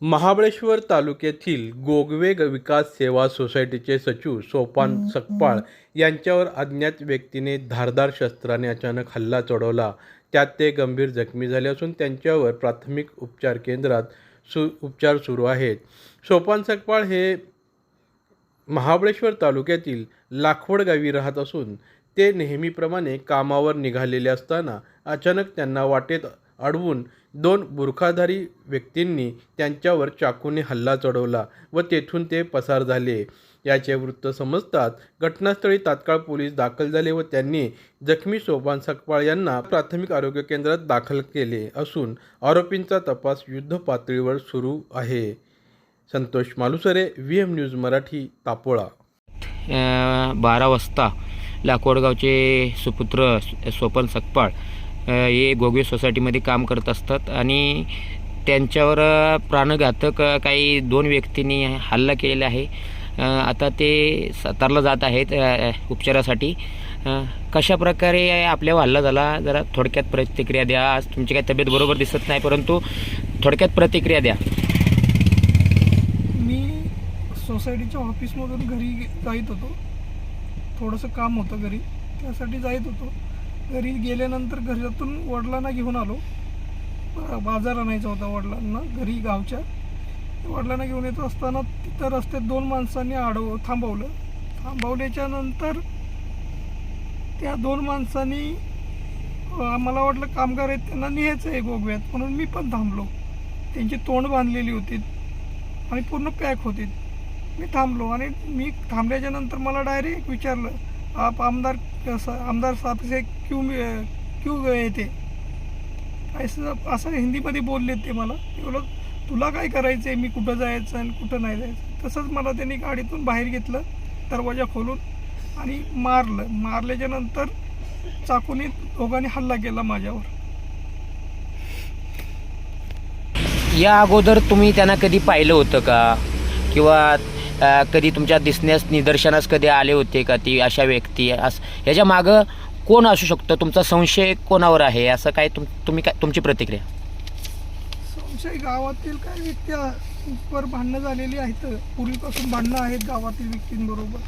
महाबळेश्वर तालुक्यातील गोगवे ग- विकास सेवा सोसायटीचे सचिव सोपान सकपाळ यांच्यावर अज्ञात व्यक्तीने धारदार शस्त्राने अचानक हल्ला चढवला. त्यात ते गंभीर जखमी झाले असून त्यांच्यावर प्राथमिक उपचार केंद्रात सु उपचार सुरू आहेत. सोपान सकपाळ हे महाबळेश्वर तालुक्यातील लाखवड गावी राहत असून ते नेहमीप्रमाणे कामावर निघालेले असताना अचानक त्यांना वाटेत अडवून दोन बुरखाधारी व्यक्तींनी त्यांच्यावर चाकूने हल्ला चढवला व तेथून ते पसार झाले. याचे वृत्त समजतात घटनास्थळी तात्काळ पोलीस दाखल झाले व त्यांनी जखमी सोपान सकपाळ यांना प्राथमिक आरोग्य केंद्रात दाखल केले असून आरोपींचा तपास युद्ध पातळीवर सुरू आहे. Santosh Malusare V M news Marathi Tapola. बारा वाजता लाकोडगावचे सुपुत्र स- स्वपन सकपाळ हे गोगवे सोसायटीमध्ये काम करत असतात आणि त्यांच्यावर प्राणघातक काही दोन व्यक्तींनी हल्ला केलेला आहे. आता ते सातारला जात आहेत उपचारासाठी. कशा प्रकारे आपल्यावर हल्ला झाला? जरा थोडक्यात प्रतिक्रिया द्या. आज तुमची काही तब्येत बरोबर दिसत नाही परंतु थोडक्यात प्रतिक्रिया द्या. मी सोसायटीच्या ऑफिसमधून घरी जाईत होतो. थोडंसं काम होतं घरी. त्यासाठी जाईत होतो. घरी गेल्यानंतर घरातून वडिलांना घेऊन आलो. बाजार आणायचा होता वडिलांना घरी गावच्या. वडिलांना घेऊन येत असताना तिथं रस्त्यात दोन माणसांनी अडव थांबवलं. थांबवल्याच्या नंतर त्या दोन माणसांनी मला वाटलं कामगार आहेत त्यांना न्यायचं आहे गोगव्यात. म्हणून मी पण थांबलो. त्यांची तोंड बांधलेली होती आणि पूर्ण पॅक होती. मी थांबलो आणि मी थांबल्याच्या नंतर मला डायरेक्ट विचारलं आप आमदार कसं आमदार साहब से क्यों क्यों गए थे? असं असं हिंदीमध्ये बोलले ते मला. मी तुला काय करायचं आहे मी कुठं जायचं आणि कुठं नाही जायचं? तसंच मला त्यांनी गाडीतून बाहेर घेतलं दरवाजा खोलून आणि मारलं. मारल्याच्या नंतर चाकूने दोघांनी हल्ला केला माझ्यावर. या अगोदर तुम्ही त्यांना कधी पाहिलं होतं का? किंवा कधी तुमच्या दिसण्यास निदर्शनास कधी आले होते का ती अशा व्यक्ती? असं ह्याच्या मागं कोण असू शकतं? तुमचा संशय कोणावर आहे? असं काय तुम तुम्ही काय तुमची प्रतिक्रिया? संशय गावातील काही व्यक्ती वर भांडणं झालेली आहेत. पूर्वीपासून भांडणं आहेत गावातील व्यक्तींबरोबर.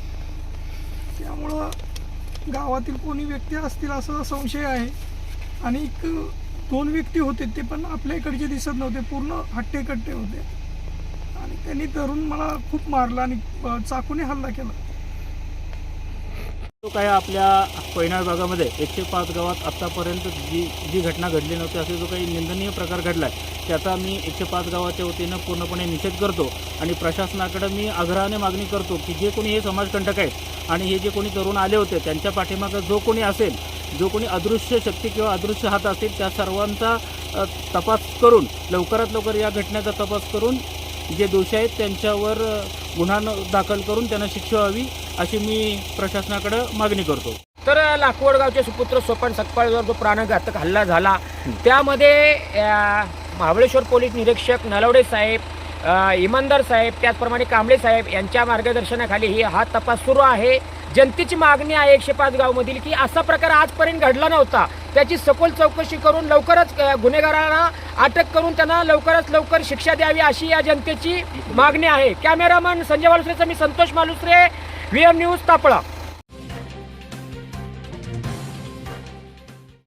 त्यामुळं गावातील कोणी व्यक्ती असतील असा संशय आहे. आणि एक दोन व्यक्ती होते ते पण आपल्या इकडचे दिसत नव्हते. पूर्ण हट्टेकट्टे होते. आणि त्यांनी धरून मला खूप मारलं आणि चाकूने हल्ला केला. तो काय आपल्या पैनाळ भागामध्ये एकशे पाच गावात आत्तापर्यंत जी जी घटना घडली नव्हती असे जो काही निंदनीय प्रकार घडला आहे त्याचा मी एकशे पाच गावाच्या वतीनं पूर्णपणे निषेध करतो आणि प्रशासनाकडं मी आग्रहाने मागणी करतो की जे कोणी हे समाजकंटक आहेत आणि हे जे कोणी तरुण आले होते त्यांच्या पाठीमागं जो कोणी असेल जो कोणी अदृश्य शक्ती किंवा अदृश्य हात असेल त्या सर्वांचा तपास करून लवकरात लवकर या घटनेचा तपास करून जे दोषी आहेत त्यांच्यावर गुन्हा न- दाखल करून त्यांना शिक्षा व्हावी अशी मी प्रशासनाकडे मागणी करतो. तर लाखवडगावचे सुपुत्र सोपन सकपाळवर जो प्राणघातक हल्ला झाला त्यामध्ये महाबळेश्वर पोलीस निरीक्षक नलवडे साहेब इमानदार साहेब त्याचप्रमाणे कांबळे साहेब यांच्या मार्गदर्शनाखाली ही हा तपास सुरू आहे. जनतेची मागणी आहे एकशे पाच गावमधील की असा प्रकार आजपर्यंत घडला नव्हता. त्याची सखोल चौकशी करून लवकरच गुन्हेगारांना अटक करून त्यांना लवकरच लवकर शिक्षा द्यावी अशी या जनतेची मागणी आहे. कॅमेरामन संजय मालुसरेचा मी Santosh Malusare V M news Tapola.